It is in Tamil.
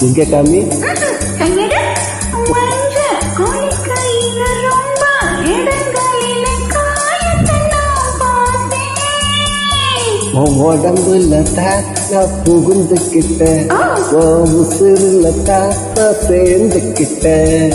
பார்த்தேன் உன் உடம்புல தான் நான் புகுந்துக்கிட்டேன் ஆ. உன் உசுருல தான் நான் சேர்ந்துக்கிட்டேன்